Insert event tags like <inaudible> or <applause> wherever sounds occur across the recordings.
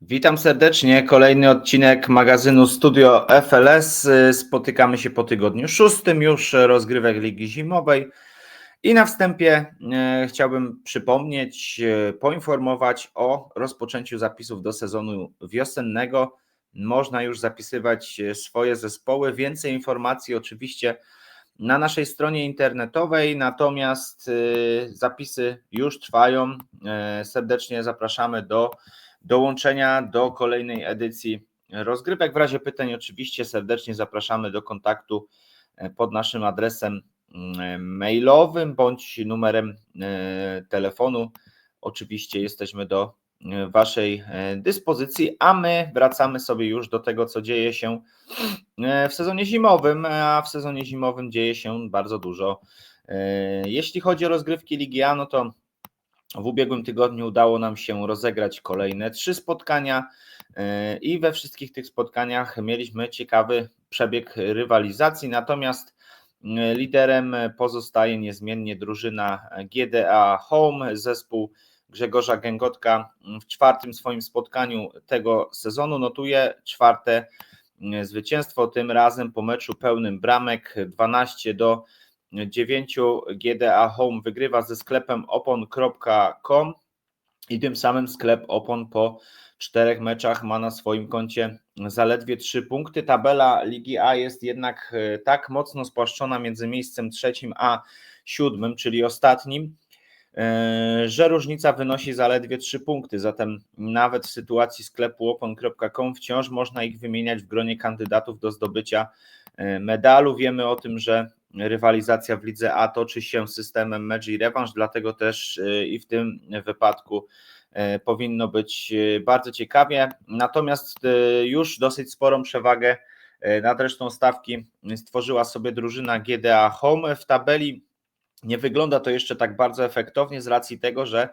Witam serdecznie. Kolejny odcinek magazynu Studio FLS. Spotykamy się po tygodniu szóstym już rozgrywek Ligi Zimowej. I na wstępie e, chciałbym przypomnieć, e, poinformować o rozpoczęciu zapisów do sezonu wiosennego. Można już zapisywać swoje zespoły. Więcej informacji oczywiście na naszej stronie internetowej, natomiast zapisy już trwają. Serdecznie zapraszamy do dołączenia do kolejnej edycji rozgrywek. W razie pytań, oczywiście serdecznie zapraszamy do kontaktu e, pod naszym adresem mm, mailowym bądź numerem e, telefonu. Oczywiście jesteśmy do e, Waszej dyspozycji, a my wracamy sobie już do tego, co dzieje się w sezonie zimowym, a w sezonie zimowym dzieje się bardzo dużo. Jeśli chodzi o rozgrywki Ligi no to w ubiegłym tygodniu udało nam się rozegrać kolejne trzy spotkania e, i we wszystkich tych spotkaniach mieliśmy ciekawy przebieg rywalizacji, natomiast e, liderem pozostaje niezmiennie drużyna GDA Home, zespół Grzegorza Gęgotka w czwartym swoim spotkaniu tego sezonu notuje czwarte e, zwycięstwo, tym razem po meczu pełnym bramek 12 do 9 GDA Home wygrywa ze sklepem opon.com i tym samym sklep opon po czterech meczach ma na swoim koncie zaledwie trzy punkty. Tabela Ligi A jest jednak e, tak mocno spłaszczona między miejscem trzecim a siódmym, czyli ostatnim, e, że różnica wynosi zaledwie trzy punkty. Zatem nawet w sytuacji sklepu opon.com wciąż można ich wymieniać w gronie kandydatów do zdobycia e, medalu. Wiemy o tym, że rywalizacja w lidze A toczy się systemem mecz i rewanż, dlatego też y, i w tym wypadku y, powinno być y, bardzo ciekawie. Natomiast już dosyć sporą przewagę nad resztą stawki stworzyła sobie drużyna GDA Home. W tabeli nie wygląda to jeszcze tak bardzo efektownie z racji tego, że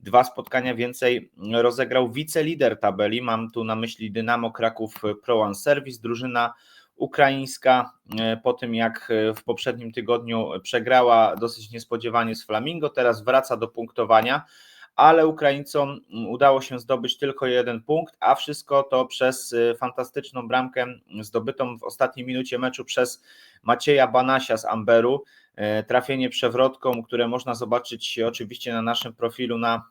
dwa spotkania więcej rozegrał wicelider tabeli. Mam tu na myśli Dynamo Kraków Pro One Service, drużyna ukraińska e, po tym jak e, w poprzednim tygodniu przegrała dosyć niespodziewanie z Flamingo, teraz wraca do punktowania, ale Ukraińcom udało się zdobyć tylko jeden punkt, a wszystko to przez e, fantastyczną bramkę zdobytą w ostatniej minucie meczu przez Macieja Banasia z Amberu. Trafienie przewrotką, które można zobaczyć oczywiście na naszym profilu na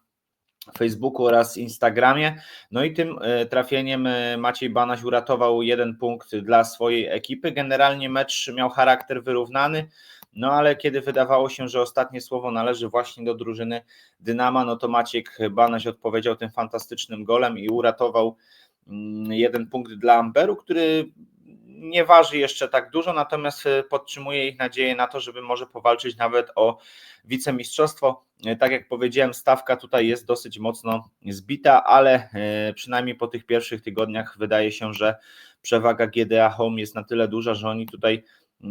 Facebooku oraz Instagramie. No i tym e, trafieniem e, Maciej Banaś uratował jeden punkt dla swojej ekipy. Generalnie mecz miał charakter wyrównany, no ale kiedy wydawało się, że ostatnie słowo należy właśnie do drużyny Dynama, no to Maciek Banaś odpowiedział tym fantastycznym golem i uratował mm, jeden punkt dla Amberu, który nie waży jeszcze tak dużo, natomiast e, podtrzymuje ich nadzieję na to, żeby może powalczyć nawet o wicemistrzostwo. E, tak jak powiedziałem, stawka tutaj jest dosyć mocno zbita, ale e, przynajmniej po tych pierwszych tygodniach wydaje się, że przewaga GDA Home jest na tyle duża, że oni tutaj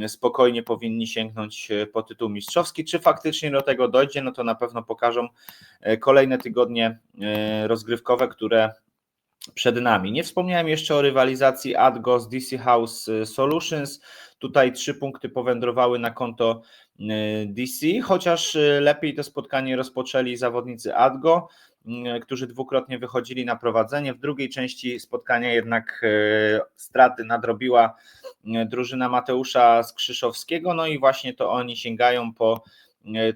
spokojnie powinni sięgnąć po tytuł mistrzowski. Czy faktycznie do tego dojdzie, no to na pewno pokażą kolejne tygodnie rozgrywkowe, które przed nami. Nie wspomniałem jeszcze o rywalizacji ADGO z DC House y, Solutions. Tutaj trzy punkty powędrowały na konto y, DC, chociaż y, lepiej to spotkanie rozpoczęli zawodnicy ADGO, którzy dwukrotnie wychodzili na prowadzenie. W drugiej części spotkania jednak straty nadrobiła drużyna Mateusza Skrzyszowskiego, no i właśnie to oni sięgają po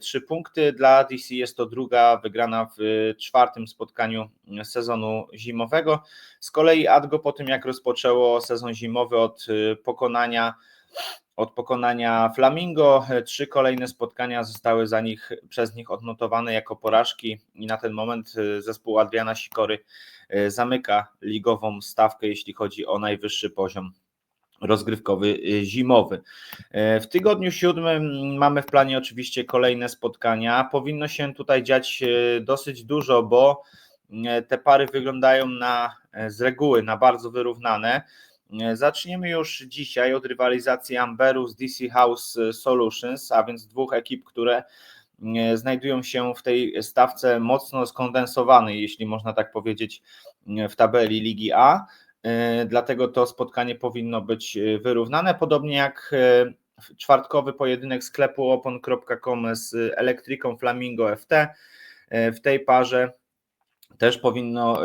trzy punkty. Dla DC jest to druga wygrana w e, czwartym spotkaniu sezonu zimowego. Z kolei Adgo po tym jak rozpoczęło sezon zimowy od e, pokonania od pokonania Flamingo. Trzy kolejne spotkania zostały za nich, przez nich odnotowane jako porażki i na ten moment zespół Adriana Sikory zamyka ligową stawkę, jeśli chodzi o najwyższy poziom rozgrywkowy y, zimowy. E, w tygodniu siódmym mamy w planie oczywiście kolejne spotkania. Powinno się tutaj dziać e, dosyć dużo, bo e, te pary wyglądają na z reguły na bardzo wyrównane. Zaczniemy już dzisiaj od rywalizacji Amberu z DC House Solutions, a więc dwóch ekip, które znajdują się w tej stawce mocno skondensowanej, jeśli można tak powiedzieć, w tabeli Ligi A. E, dlatego to spotkanie powinno być e, wyrównane, podobnie jak e, czwartkowy pojedynek sklepu opon.com z elektryką Flamingo FT. W tej parze też powinno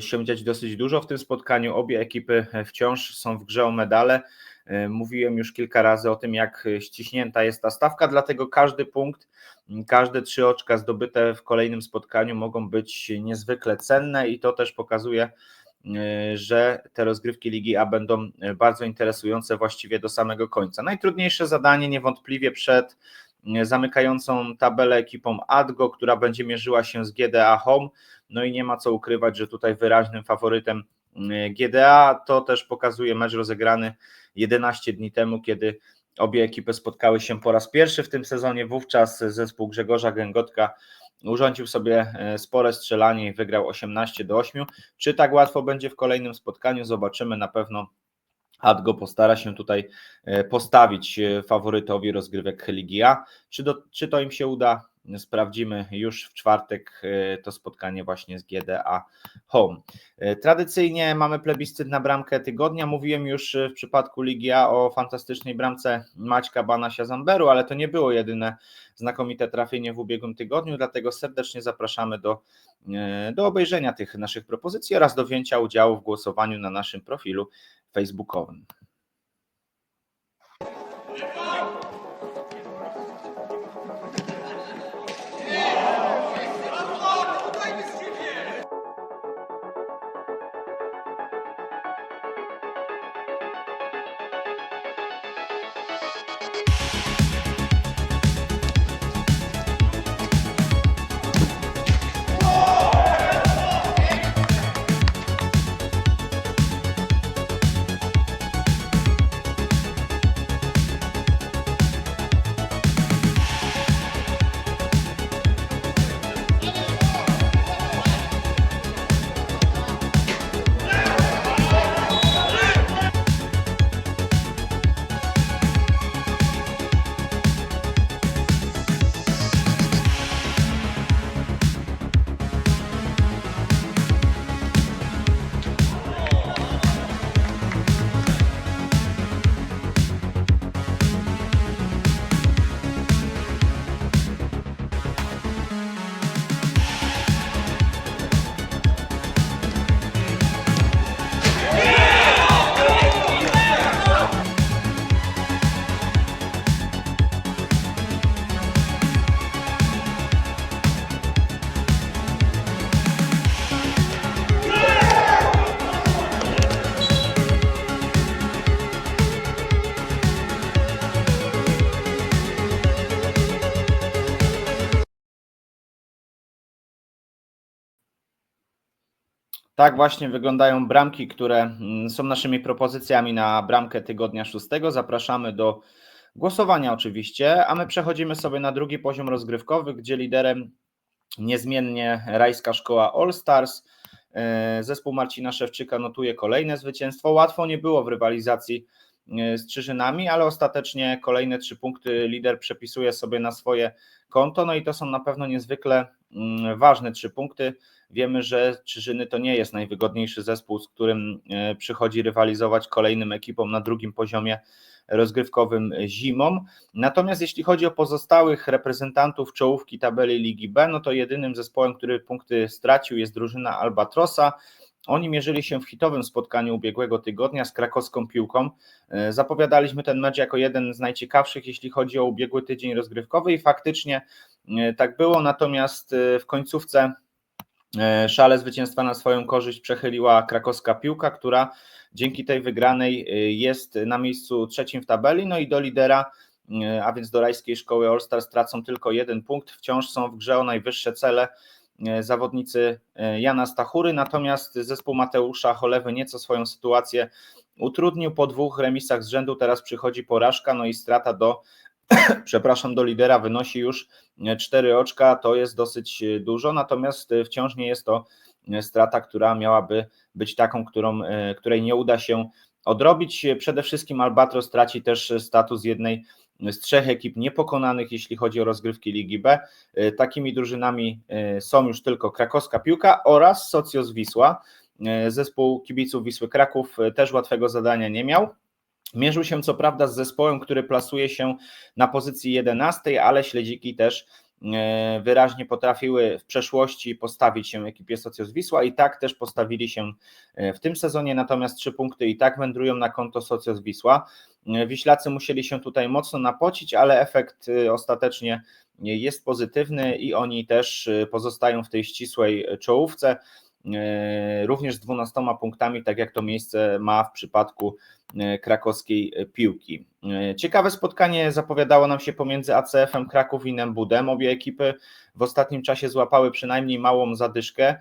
się dziać dosyć dużo w tym spotkaniu. Obie ekipy wciąż są w grze o medale. Mówiłem już kilka razy o tym, jak ściśnięta jest ta stawka, dlatego każdy punkt, każde trzy oczka zdobyte w kolejnym spotkaniu mogą być niezwykle cenne i to też pokazuje, że te rozgrywki Ligi A będą bardzo interesujące właściwie do samego końca. Najtrudniejsze zadanie niewątpliwie przed zamykającą tabelę ekipą Adgo, która będzie mierzyła się z GDA Home. No i nie ma co ukrywać, że tutaj wyraźnym faworytem GDA to też pokazuje mecz rozegrany 11 dni temu, kiedy obie ekipy spotkały się po raz pierwszy w tym sezonie. Wówczas zespół Grzegorza Gęgotka urządził sobie spore strzelanie i wygrał 18 do 8. Czy tak łatwo będzie w kolejnym spotkaniu? Zobaczymy na pewno. Adgo postara się tutaj postawić faworytowi rozgrywek Ligi A. Czy, do, czy to im się uda? Sprawdzimy już w czwartek e, to spotkanie właśnie z GDA Home. E, tradycyjnie mamy plebiscyt na bramkę tygodnia. Mówiłem już w przypadku Ligi o fantastycznej bramce Maćka Banasia Zamberu, ale to nie było jedyne znakomite trafienie w ubiegłym tygodniu, dlatego serdecznie zapraszamy do, e, do obejrzenia tych naszych propozycji oraz do wzięcia udziału w głosowaniu na naszym profilu facebookowym. Tak właśnie wyglądają bramki, które mm, są naszymi propozycjami na bramkę tygodnia szóstego. Zapraszamy do głosowania oczywiście, a my przechodzimy sobie na drugi poziom rozgrywkowy, gdzie liderem niezmiennie Rajska Szkoła All Stars. E, zespół Marcina Szewczyka notuje kolejne zwycięstwo. Łatwo nie było w rywalizacji e, z Czyżynami, ale ostatecznie kolejne trzy punkty lider przepisuje sobie na swoje konto. No i to są na pewno niezwykle ważne trzy punkty. Wiemy, że Czyżyny to nie jest najwygodniejszy zespół, z którym e, przychodzi rywalizować kolejnym ekipom na drugim poziomie rozgrywkowym zimą. Natomiast jeśli chodzi o pozostałych reprezentantów czołówki tabeli Ligi B, no to jedynym zespołem, który punkty stracił jest drużyna Albatrosa. Oni mierzyli się w hitowym spotkaniu ubiegłego tygodnia z krakowską piłką. E, zapowiadaliśmy ten mecz jako jeden z najciekawszych, jeśli chodzi o ubiegły tydzień rozgrywkowy i faktycznie tak było, natomiast w końcówce E, szale zwycięstwa na swoją korzyść przechyliła krakowska piłka, która dzięki tej wygranej e, jest na miejscu trzecim w tabeli, no i do lidera, e, a więc do rajskiej szkoły All Stars tracą tylko jeden punkt, wciąż są w grze o najwyższe cele zawodnicy Jana Stachury, natomiast zespół Mateusza Cholewy nieco swoją sytuację utrudnił. Po dwóch remisach z rzędu, teraz przychodzi porażka, no i strata do przepraszam, do lidera wynosi już 4 oczka, to jest dosyć dużo, natomiast wciąż nie jest to strata, która miałaby być taką, którą, której nie uda się odrobić. Przede wszystkim Albatros traci też status jednej z trzech ekip niepokonanych, jeśli chodzi o rozgrywki Ligi B. Takimi drużynami są już tylko krakowska piłka oraz Socios Wisła. Zespół kibiców Wisły Kraków też łatwego zadania nie miał. Mierzył się co prawda z zespołem, który plasuje się na pozycji 11, ale śledziki też wyraźnie potrafiły w przeszłości postawić się ekipie Socjus Wisła i tak też postawili się w tym sezonie, natomiast trzy punkty i tak wędrują na konto Socjus Wisła. Wiślacy musieli się tutaj mocno napocić, ale efekt ostatecznie jest pozytywny i oni też pozostają w tej ścisłej czołówce. E, również z 12 punktami, tak jak to miejsce ma w przypadku e, krakowskiej piłki. E, ciekawe spotkanie zapowiadało nam się pomiędzy ACF-em Kraków i Nembudem. Obie ekipy w ostatnim czasie złapały przynajmniej małą zadyszkę,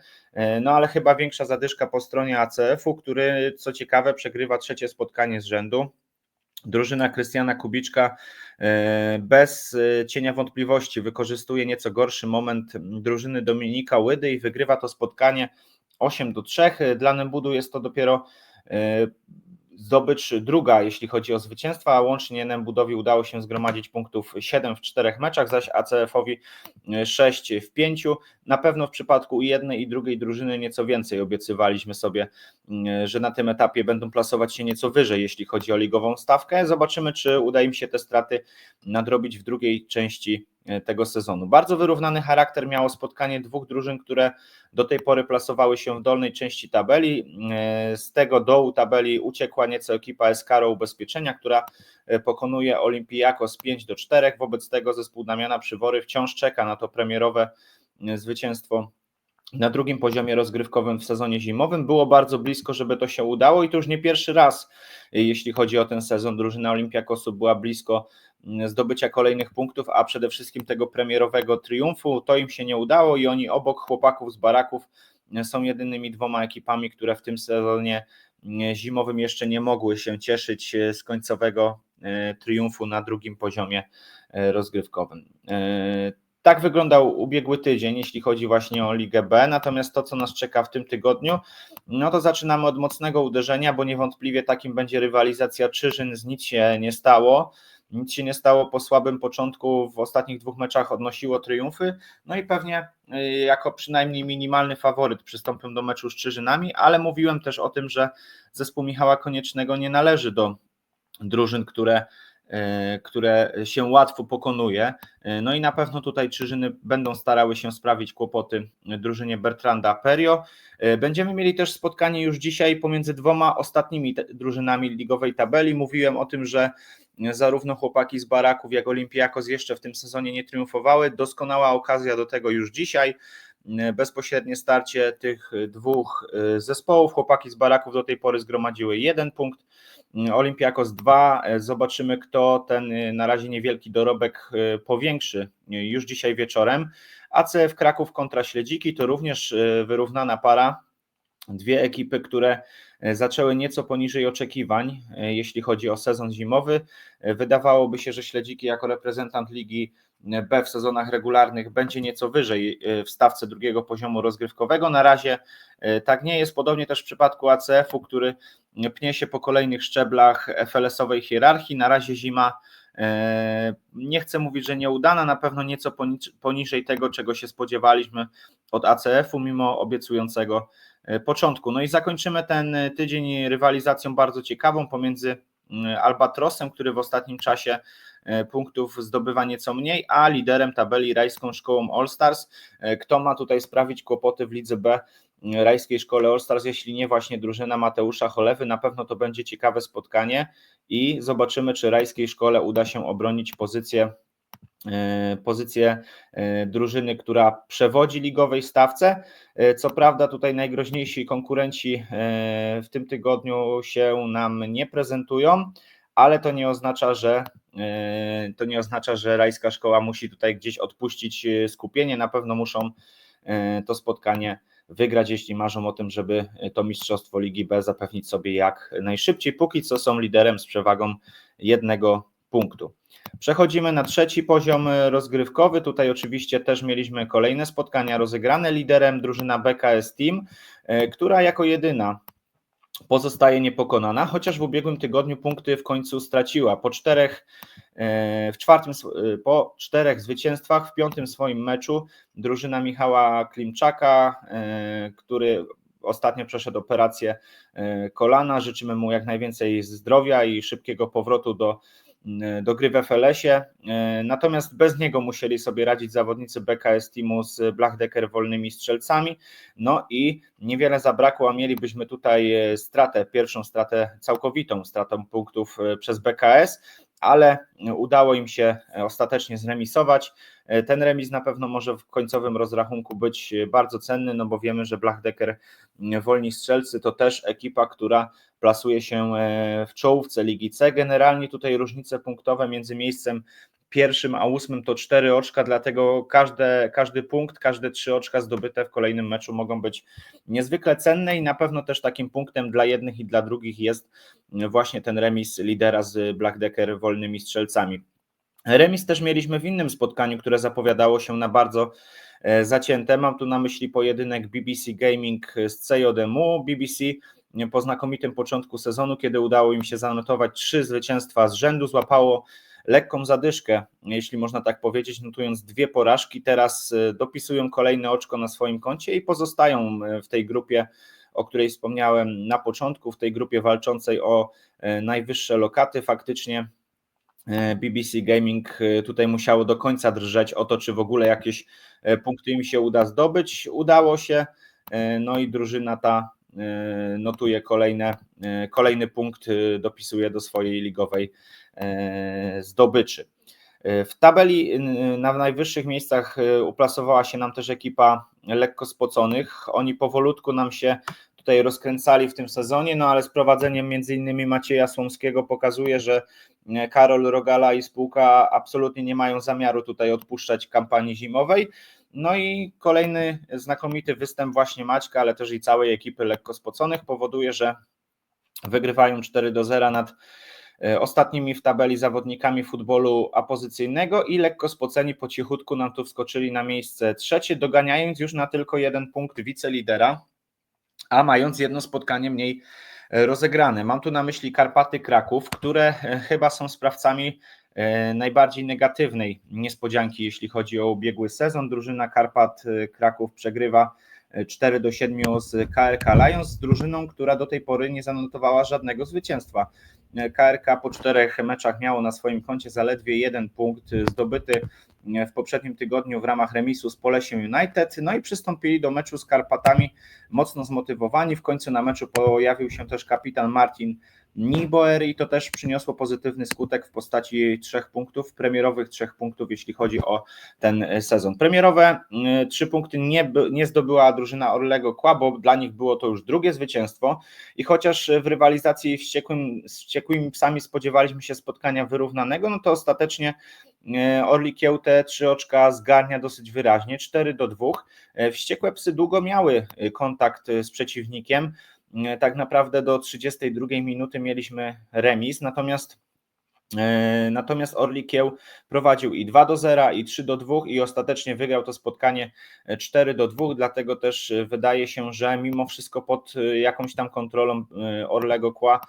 no ale chyba większa zadyszka po stronie ACF-u, który co ciekawe przegrywa trzecie spotkanie z rzędu. Drużyna Krystiana Kubiczka bez cienia wątpliwości wykorzystuje nieco gorszy moment drużyny Dominika Łydy i wygrywa to spotkanie 8 do 3. Dla Nembudu jest to dopiero e, zdobycz druga, jeśli chodzi o zwycięstwa, a łącznie Nembudowi udało się zgromadzić punktów 7 w czterech meczach, zaś ACF-owi 6 w 5. Na pewno w przypadku jednej i drugiej drużyny nieco więcej obiecywaliśmy sobie, mm, że na tym etapie będą plasować się nieco wyżej, jeśli chodzi o ligową stawkę. Zobaczymy, czy uda im się te straty nadrobić w drugiej części E, tego sezonu. Bardzo wyrównany charakter miało spotkanie dwóch drużyn, które do tej pory plasowały się w dolnej części tabeli. E, z tego dołu tabeli uciekła nieco ekipa Eskaro Ubezpieczenia, która e, pokonuje Olimpijakos 5 do 4. Wobec tego zespół Damiana Przywory wciąż czeka na to premierowe zwycięstwo na drugim poziomie rozgrywkowym w sezonie zimowym. Było bardzo blisko, żeby to się udało i to już nie pierwszy raz, jeśli chodzi o ten sezon. Drużyna Olimpiakosu była blisko zdobycia kolejnych punktów, a przede wszystkim tego premierowego triumfu. To im się nie udało i oni obok chłopaków z baraków są jedynymi dwoma ekipami, które w tym sezonie zimowym jeszcze nie mogły się cieszyć z końcowego e, triumfu na drugim poziomie e, rozgrywkowym. E, tak wyglądał ubiegły tydzień, jeśli chodzi właśnie o Ligę B. Natomiast to, co nas czeka w tym tygodniu, no to zaczynamy od mocnego uderzenia, bo niewątpliwie takim będzie rywalizacja Czyżyn, z nic się nie stało. Nic się nie stało po słabym początku, w ostatnich dwóch meczach odnosiło triumfy, no i pewnie y, jako przynajmniej minimalny faworyt przystąpią do meczu z Czyżynami, ale mówiłem też o tym, że zespół Michała Koniecznego nie należy do drużyn, które y, które się łatwo pokonuje. Y, no i na pewno tutaj Czyżyny będą starały się sprawić kłopoty drużynie Bertranda Perio. Będziemy mieli też spotkanie już dzisiaj pomiędzy dwoma ostatnimi drużynami ligowej tabeli. Mówiłem o tym, że zarówno chłopaki z Baraków, jak Olimpiakos jeszcze w tym sezonie nie triumfowały. Doskonała okazja do tego już dzisiaj. Bezpośrednie starcie tych dwóch y, zespołów. Chłopaki z Baraków do tej pory zgromadziły jeden punkt, Olimpiakos dwa. Zobaczymy, kto ten na razie niewielki dorobek powiększy już dzisiaj wieczorem. ACF Kraków kontra Śledziki to również wyrównana para. Dwie ekipy, które E, zaczęły nieco poniżej oczekiwań, e, jeśli chodzi o sezon zimowy. E, wydawałoby się, że Śledziki jako reprezentant Ligi B w sezonach regularnych będzie nieco wyżej w stawce drugiego poziomu rozgrywkowego. Na razie tak nie jest, podobnie też w przypadku ACF-u, który pnie się po kolejnych szczeblach FLS-owej hierarchii. Na razie zima nie chcę mówić, że nieudana, na pewno nieco poniżej tego, czego się spodziewaliśmy od ACF-u, mimo obiecującego początku. No i zakończymy ten e, tydzień rywalizacją bardzo ciekawą pomiędzy mm, Albatrosem, który w ostatnim czasie e, punktów zdobywa nieco mniej, a liderem tabeli Rajską Szkołą All Stars. Kto ma tutaj sprawić kłopoty w lidze B Rajskiej Szkole All Stars, jeśli nie właśnie drużyna Mateusza Cholewy, na pewno to będzie ciekawe spotkanie i zobaczymy, czy Rajskiej Szkole uda się obronić pozycję E, pozycję e, drużyny, która przewodzi ligowej stawce. E, co prawda, tutaj najgroźniejsi konkurenci w tym tygodniu się nam nie prezentują, ale to nie oznacza, że to nie oznacza, że rajska szkoła musi tutaj gdzieś odpuścić skupienie. Na pewno muszą to spotkanie wygrać, jeśli marzą o tym, żeby to mistrzostwo Ligi B zapewnić sobie jak najszybciej. Póki co są liderem z przewagą jednego punktu. Przechodzimy na trzeci poziom rozgrywkowy. Tutaj oczywiście też mieliśmy kolejne spotkania rozegrane. Liderem drużyna BKS Team, e, która jako jedyna pozostaje niepokonana, chociaż w ubiegłym tygodniu punkty w końcu straciła. Po czterech, e, w czwartym, e, po czterech zwycięstwach w piątym swoim meczu drużyna Michała Klimczaka, który ostatnio przeszedł operację kolana. Życzymy mu jak najwięcej zdrowia i szybkiego powrotu do do gry w FLS-ie. Natomiast bez niego musieli sobie radzić zawodnicy BKS Teamu z Blachdecker wolnymi strzelcami. No i niewiele zabrakło, a mielibyśmy tutaj stratę, pierwszą stratę całkowitą, stratą punktów przez BKS ale udało im się ostatecznie zremisować. Ten remis na pewno może w końcowym rozrachunku być bardzo cenny, no bo wiemy, że Blachdecker Wolni Strzelcy to też ekipa, która plasuje się w czołówce Ligi C. Generalnie tutaj różnice punktowe między miejscem pierwszym a ósmym to cztery oczka, dlatego każde, każdy punkt, każde trzy oczka zdobyte w kolejnym meczu mogą być niezwykle cenne i na pewno też takim punktem dla jednych i dla drugich jest właśnie ten remis lidera z Black Decker wolnymi strzelcami. Remis też mieliśmy w innym spotkaniu, które zapowiadało się na bardzo e, zacięte. Mam tu na myśli pojedynek BBC Gaming z CJMU. BBC po znakomitym początku sezonu, kiedy udało im się zanotować trzy zwycięstwa z rzędu, złapało lekką zadyszkę, jeśli można tak powiedzieć, notując dwie porażki. Teraz e, dopisują kolejne oczko na swoim koncie i pozostają e, w tej grupie, o której wspomniałem na początku, w tej grupie walczącej o e, najwyższe lokaty. Faktycznie BBC Gaming tutaj musiało do końca drżeć o to, czy w ogóle jakieś punkty im się uda zdobyć. Udało się, no i drużyna ta notuje kolejne, kolejny punkt, dopisuje do swojej ligowej zdobyczy. E, w tabeli na najwyższych miejscach e, uplasowała się nam też ekipa lekko spoconych. Oni powolutku nam się tutaj rozkręcali w tym sezonie, no ale z prowadzeniem między innymi Macieja Słomskiego pokazuje, że Karol Rogala i spółka absolutnie nie mają zamiaru tutaj odpuszczać kampanii zimowej. No i kolejny znakomity występ właśnie Maćka, ale też i całej ekipy lekko spoconych powoduje, że wygrywają 4 do 0 nad E, ostatnimi w tabeli zawodnikami futbolu apozycyjnego i lekko spoceni po cichutku nam tu wskoczyli na miejsce trzecie, doganiając już na tylko jeden punkt wicelidera, a mając jedno spotkanie mniej e, rozegrane. Mam tu na myśli Karpaty Kraków, które e, chyba są sprawcami najbardziej negatywnej niespodzianki, jeśli chodzi o ubiegły sezon. Drużyna Karpat Kraków przegrywa 4 do 7 z KRK Lions, z drużyną, która do tej pory nie zanotowała żadnego zwycięstwa. KRK po czterech meczach miało na swoim koncie zaledwie jeden punkt zdobyty w poprzednim tygodniu w ramach remisu z Polesiem United, no i przystąpili do meczu z Karpatami mocno zmotywowani. W końcu na meczu pojawił się też kapitan Martin Niboer i to też przyniosło pozytywny skutek w postaci trzech punktów, premierowych trzech punktów, jeśli chodzi o ten sezon. Premierowe y, trzy punkty nie, nie zdobyła drużyna Orlego Kła, bo dla nich było to już drugie zwycięstwo i chociaż w rywalizacji wściekłym, z wściekłymi psami spodziewaliśmy się spotkania wyrównanego, no to ostatecznie Orli Kieł te trzy oczka zgarnia dosyć wyraźnie, 4 do 2. Y, wściekłe psy długo miały kontakt z przeciwnikiem, E, tak naprawdę do 32 minuty mieliśmy remis, natomiast e, Natomiast Orli Kieł prowadził i 2 do 0, i 3 do 2, i ostatecznie wygrał to spotkanie 4 do 2. Dlatego też wydaje się, że mimo wszystko pod jakąś tam kontrolą Orlego Kła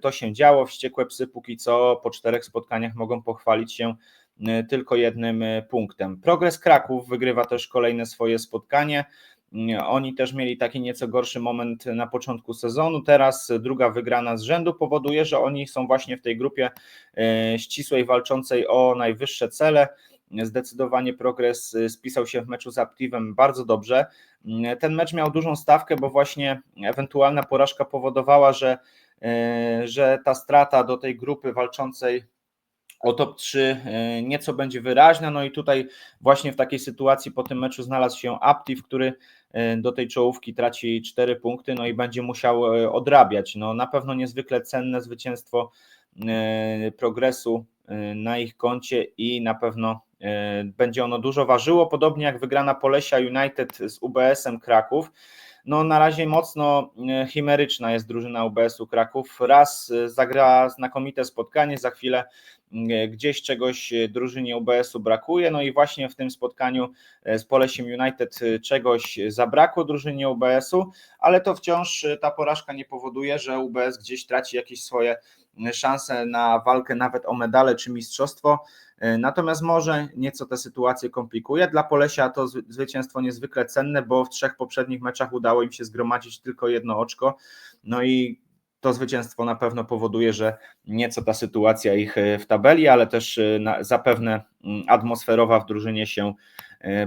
to się działo. Wściekłe psy póki co po czterech spotkaniach mogą pochwalić się tylko jednym punktem. Progres Kraków wygrywa też kolejne swoje spotkanie. Oni też mieli taki nieco gorszy moment na początku sezonu. Teraz druga wygrana z rzędu powoduje, że oni są właśnie w tej grupie e, ścisłej, walczącej o najwyższe cele. Zdecydowanie progres spisał się w meczu z Aptivem bardzo dobrze. Ten mecz miał dużą stawkę, bo właśnie ewentualna porażka powodowała, że, e, że ta strata do tej grupy walczącej o top 3 e, nieco będzie wyraźna. No i tutaj właśnie w takiej sytuacji po tym meczu znalazł się Aptiv, który e, do tej czołówki traci 4 punkty, no i będzie musiał e, odrabiać. No na pewno niezwykle cenne zwycięstwo progresu na ich koncie i na pewno będzie ono dużo ważyło, podobnie jak wygrana Polesia United z UBS-em Kraków. No na razie mocno chimeryczna jest drużyna UBS-u Kraków. Raz zagra znakomite spotkanie, za chwilę E, gdzieś czegoś e, drużynie UBS-u brakuje, no i właśnie w tym spotkaniu e, z Polesiem United czegoś zabrakło drużynie UBS-u, ale to wciąż ta porażka nie powoduje, że UBS gdzieś traci jakieś swoje szanse na walkę nawet o medale czy mistrzostwo. Natomiast może nieco tę sytuację komplikuje. Dla Polesia to zwycięstwo niezwykle cenne, bo w trzech poprzednich meczach udało im się zgromadzić tylko jedno oczko. No i to zwycięstwo na pewno powoduje, że nieco ta sytuacja ich w tabeli, ale też zapewne mm, atmosferowa w drużynie się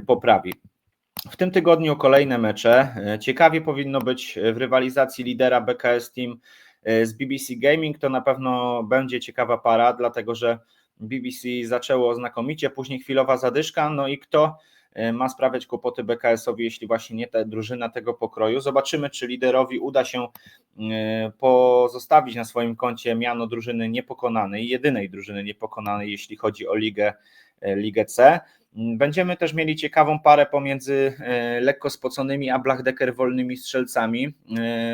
poprawi. W tym tygodniu kolejne mecze. Ciekawie powinno być w rywalizacji lidera BKS Team z BBC Gaming. To na pewno będzie ciekawa para, dlatego że BBC zaczęło znakomicie, później chwilowa zadyszka. No i kto e, ma sprawiać kłopoty BKS-owi, jeśli właśnie nie ta drużyna tego pokroju? Zobaczymy, czy liderowi uda się e, pozostawić na swoim koncie miano drużyny niepokonanej, jedynej drużyny niepokonanej, jeśli chodzi o ligę, e, ligę C. Będziemy też mieli ciekawą parę pomiędzy lekko spoconymi a Blachdecker wolnymi strzelcami.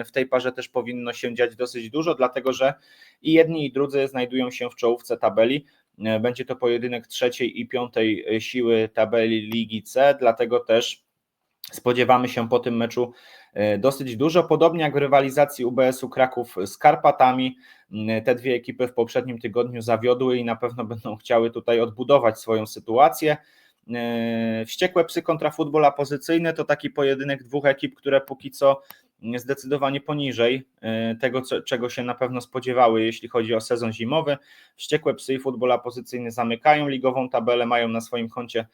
W tej parze też powinno się dziać dosyć dużo, dlatego że i jedni i drudzy znajdują się w czołówce tabeli. E, będzie to pojedynek trzeciej i piątej e, siły tabeli Ligi C, dlatego też spodziewamy się po tym meczu e, dosyć dużo. Podobnie jak w rywalizacji UBS-u Kraków z Karpatami, te dwie ekipy w poprzednim tygodniu zawiodły i na pewno <laughs> będą chciały tutaj odbudować swoją sytuację. Wściekłe psy kontra futbol apozycyjny to taki pojedynek dwóch ekip, które póki co zdecydowanie poniżej e, tego, czego się na pewno spodziewały, jeśli chodzi o sezon zimowy. Wściekłe psy futbola pozycyjny zamykają ligową tabelę, mają na swoim koncie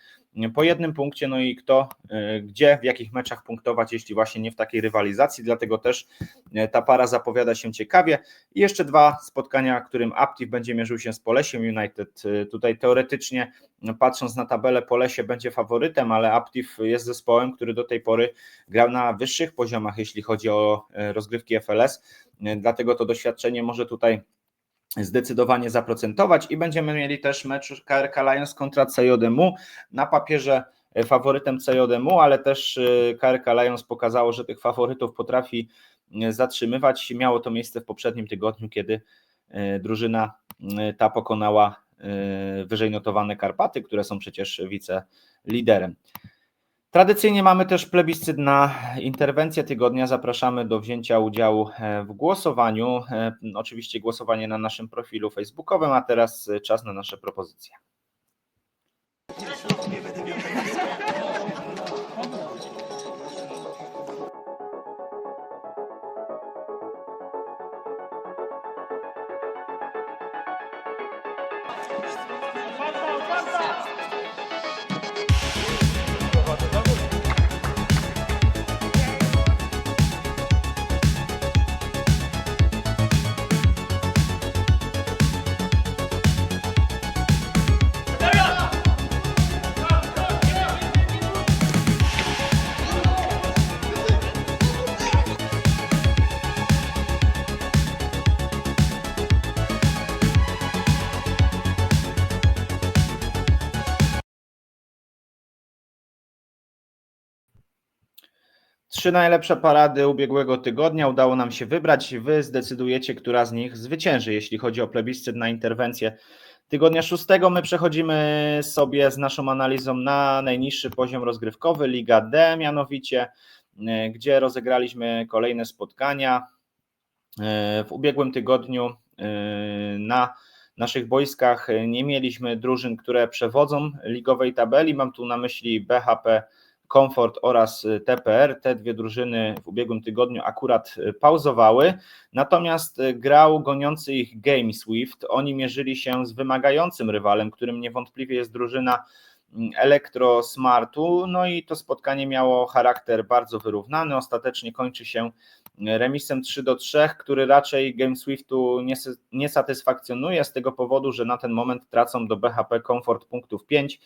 po jednym punkcie, no i kto, e, gdzie, w jakich meczach punktować, jeśli właśnie nie w takiej rywalizacji, dlatego też e, ta para zapowiada się ciekawie. I jeszcze dwa spotkania, którym Aptiv będzie mierzył się z Polesiem United. Tutaj teoretycznie, no, patrząc na tabelę, Polesie będzie faworytem, ale Aptiv jest zespołem, który do tej pory grał na wyższych poziomach, jeśli chodzi o e, rozgrywki FLS, e, dlatego to doświadczenie może tutaj zdecydowanie zaprocentować i będziemy mieli też mecz KRK Lions kontra CJMU. Na papierze e, faworytem CJMU, ale też KRK Lions pokazało, że tych faworytów potrafi zatrzymywać. Miało to miejsce w poprzednim tygodniu, kiedy drużyna ta pokonała wyżej notowane Karpaty, które są przecież wiceliderem. Tradycyjnie mamy też plebiscyt na interwencję tygodnia. Zapraszamy do wzięcia udziału e, w głosowaniu. E, oczywiście głosowanie na naszym profilu facebookowym, a teraz czas na nasze propozycje. Trzy najlepsze parady ubiegłego tygodnia udało nam się wybrać. Wy zdecydujecie, która z nich zwycięży, jeśli chodzi o plebiscyt na interwencję tygodnia szóstego. My przechodzimy sobie z naszą analizą na najniższy poziom rozgrywkowy, Liga D mianowicie, e, gdzie rozegraliśmy kolejne spotkania. E, w ubiegłym tygodniu e, na naszych boiskach nie mieliśmy drużyn, które przewodzą ligowej tabeli. Mam tu na myśli BHP Comfort oraz y, TPR. Te dwie drużyny w ubiegłym tygodniu akurat y, pauzowały, natomiast y, grał goniący ich Game Swift. Oni mierzyli się z wymagającym rywalem, którym niewątpliwie jest drużyna mm, Elektro Smartu. No i to spotkanie miało charakter bardzo wyrównany. Ostatecznie kończy się remisem 3 do 3, który raczej Game Swiftu nie, nie satysfakcjonuje z tego powodu, że na ten moment tracą do BHP Comfort punktów 5,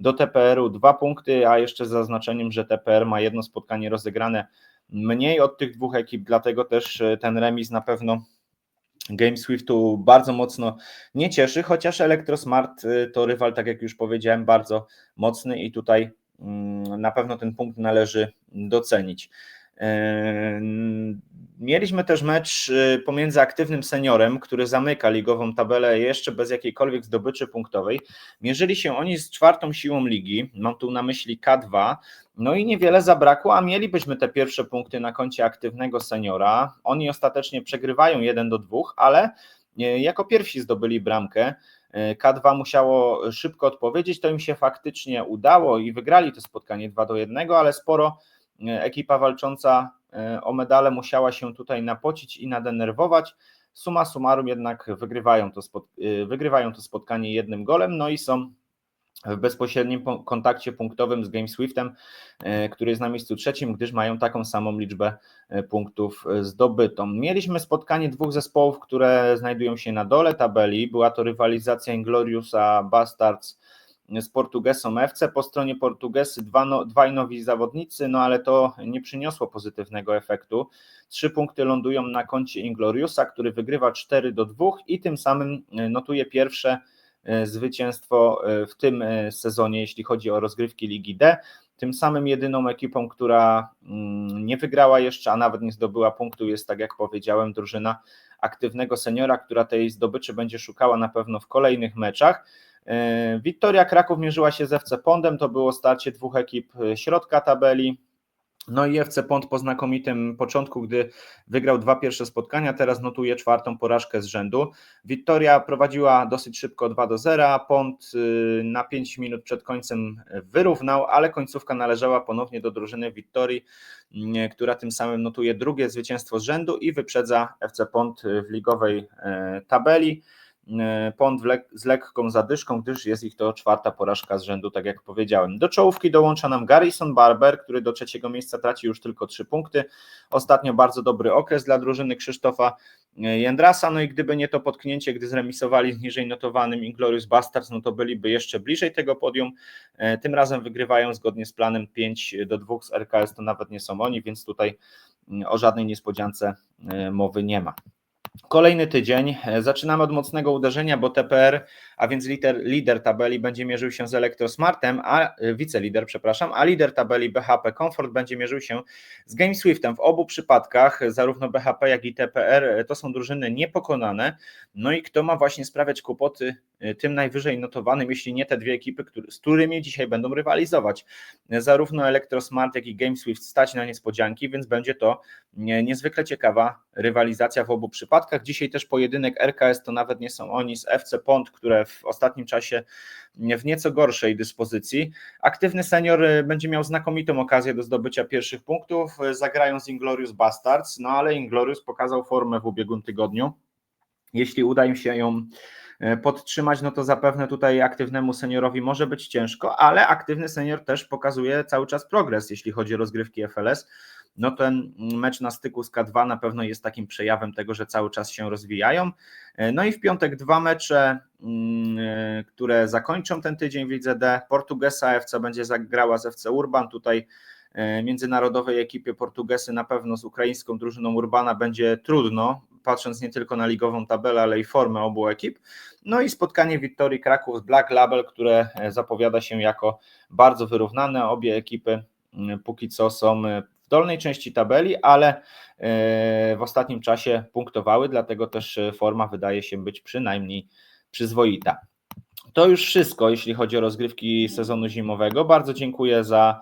do TPR-u 2 punkty, a jeszcze z zaznaczeniem, że TPR ma jedno spotkanie rozegrane mniej od tych dwóch ekip, dlatego też e, ten remis na pewno Game Swiftu bardzo mocno nie cieszy, chociaż Electrosmart e, to rywal, tak jak już powiedziałem, bardzo mocny i tutaj mm, na pewno ten punkt należy docenić. Mieliśmy też mecz y, pomiędzy aktywnym seniorem, który zamyka ligową tabelę jeszcze bez jakiejkolwiek zdobyczy punktowej. Mierzyli się oni z czwartą siłą ligi, mam tu na myśli K2, no i niewiele zabrakło, a mielibyśmy te pierwsze punkty na koncie aktywnego seniora. Oni ostatecznie przegrywają 1 do 2, ale y, jako pierwsi zdobyli bramkę. Y, K2 musiało szybko odpowiedzieć, to im się faktycznie udało i wygrali to spotkanie 2 do 1, ale sporo ekipa walcząca e, o medale musiała się tutaj napocić i nadenerwować. Suma summarum jednak wygrywają to, e, wygrywają to spotkanie jednym golem, no i są w bezpośrednim kontakcie punktowym z Game Swiftem, który jest na miejscu trzecim, gdyż mają taką samą liczbę punktów zdobytą. Mieliśmy spotkanie dwóch zespołów, które znajdują się na dole tabeli. Była to rywalizacja Ingloriusa Bastards z Portugesą FC. Po stronie Portugesy dwa no, dwaj nowi zawodnicy, no ale to nie przyniosło pozytywnego efektu. Trzy punkty lądują na koncie Ingloriusa, który wygrywa 4 do 2 i tym samym notuje pierwsze E, zwycięstwo e, w tym e, sezonie, jeśli chodzi o rozgrywki Ligi D. Tym samym jedyną ekipą, która mm, nie wygrała jeszcze, a nawet nie zdobyła punktu, jest, tak jak powiedziałem, drużyna aktywnego seniora, która tej zdobyczy będzie szukała na pewno w kolejnych meczach. Wiktoria Kraków mierzyła się z FC Pondem, to było starcie dwóch ekip środka tabeli. No i FC Pont po znakomitym początku, gdy wygrał dwa pierwsze spotkania, teraz notuje czwartą porażkę z rzędu. Wiktoria prowadziła dosyć szybko 2 do 0, Pont y, na 5 minut przed końcem wyrównał, ale końcówka należała ponownie do drużyny Wiktorii, która tym samym notuje drugie zwycięstwo z rzędu i wyprzedza FC Pont w ligowej tabeli. E, Pont z lekką zadyszką, gdyż jest ich to czwarta porażka z rzędu, tak jak powiedziałem. Do czołówki dołącza nam Garrison Barber, który do trzeciego miejsca traci już tylko trzy punkty. Ostatnio bardzo dobry okres dla drużyny Krzysztofa e, Jędrasa, no i gdyby nie to potknięcie, gdy zremisowali z niżej notowanym Inglorious Bastards, no to byliby jeszcze bliżej tego podium. E, tym razem wygrywają zgodnie z planem 5 do 2 z RKS, to nawet nie są oni, więc tutaj mm, o żadnej niespodziance mowy nie ma. Kolejny tydzień. Zaczynamy od mocnego uderzenia, bo TPR, a więc lider, lider tabeli będzie mierzył się z Elektrosmartem, a wicelider, przepraszam, a lider tabeli BHP Comfort będzie mierzył się z GameSwiftem. W obu przypadkach, zarówno BHP, jak i TPR, to są drużyny niepokonane. No i kto ma właśnie sprawiać kłopoty tym najwyżej notowanym, jeśli nie te dwie ekipy, z którymi dzisiaj będą rywalizować. Zarówno Electrosmart, jak i GameSwift stać na niespodzianki, więc będzie to niezwykle ciekawa rywalizacja w obu przypadkach. Dzisiaj też pojedynek RKS to nawet nie są oni z FC Pont, które w ostatnim czasie w nieco gorszej dyspozycji. Aktywny senior y, będzie miał znakomitą okazję do zdobycia pierwszych punktów. Zagrają z Inglorious Bastards, no ale Inglorious pokazał formę w ubiegłym tygodniu. Jeśli uda im się ją E, podtrzymać, no to zapewne tutaj aktywnemu seniorowi może być ciężko, ale aktywny senior też pokazuje cały czas progres, jeśli chodzi o rozgrywki FLS. No ten mecz na styku z K2 na pewno jest takim przejawem tego, że cały czas się rozwijają. E, no i w piątek dwa mecze, mm, e, które zakończą ten tydzień w Lidze D. Portugesa FC będzie zagrała z FC Urban. Tutaj międzynarodowej ekipie Portugesy na pewno z ukraińską drużyną Urbana będzie trudno, patrząc nie tylko na ligową tabelę, ale i formę obu ekip. No i spotkanie Wiktorii Kraków z Black Label, które e, zapowiada się jako bardzo wyrównane. Obie ekipy póki co są e, w dolnej części tabeli, ale e, w ostatnim czasie punktowały, dlatego też forma wydaje się być przynajmniej przyzwoita. To już wszystko, jeśli chodzi o rozgrywki sezonu zimowego. Bardzo dziękuję za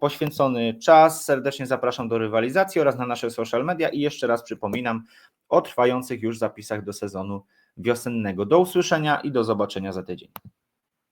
poświęcony czas. Serdecznie zapraszam do rywalizacji oraz na nasze social media i jeszcze raz przypominam o trwających już zapisach do sezonu wiosennego. Do usłyszenia i do zobaczenia za tydzień.